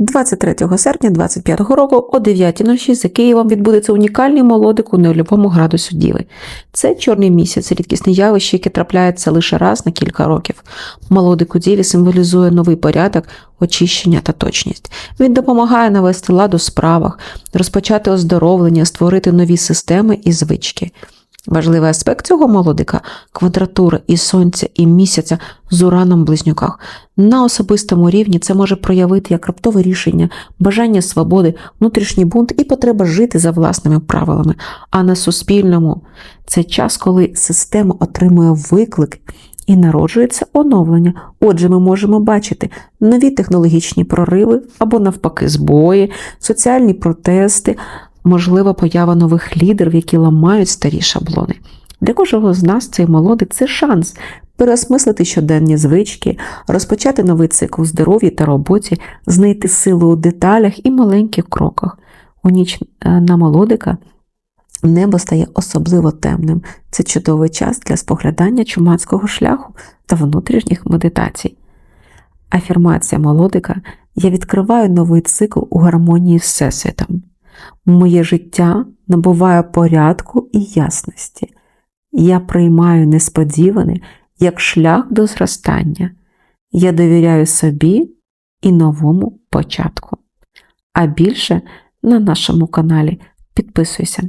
23 серпня 2025 року о 9.06 за Києвом відбудеться унікальний молодик у нульовому градусу Діви. Це чорний місяць, рідкісне явище, яке трапляється лише раз на кілька років. Молодик у Діві символізує новий порядок, очищення та точність. Він допомагає навести лад у справах, розпочати оздоровлення, створити нові системи і звички. Важливий аспект цього молодика квадратура і сонця, і місяця з ураном в близнюках. На особистому рівні це може проявити як раптове рішення, бажання свободи, внутрішній бунт і потреба жити за власними правилами. А на суспільному це час, коли система отримує виклик і народжується оновлення. Отже, ми можемо бачити нові технологічні прориви або навпаки збої, соціальні протести, можлива поява нових лідерів, які ламають старі шаблони. Для кожного з нас цей молодик це шанс переосмислити щоденні звички, розпочати новий цикл здоров'я та роботі, знайти силу у деталях і маленьких кроках. У ніч е, на молодика небо стає особливо темним. Це чудовий час для споглядання чумацького шляху та внутрішніх медитацій. Афірмація молодика я відкриваю новий цикл у гармонії з Всесвітом. Моє життя набуває порядку і ясності. Я приймаю несподіване як шлях до зростання. Я довіряю собі і новому початку. А більше на нашому каналі підписуйся.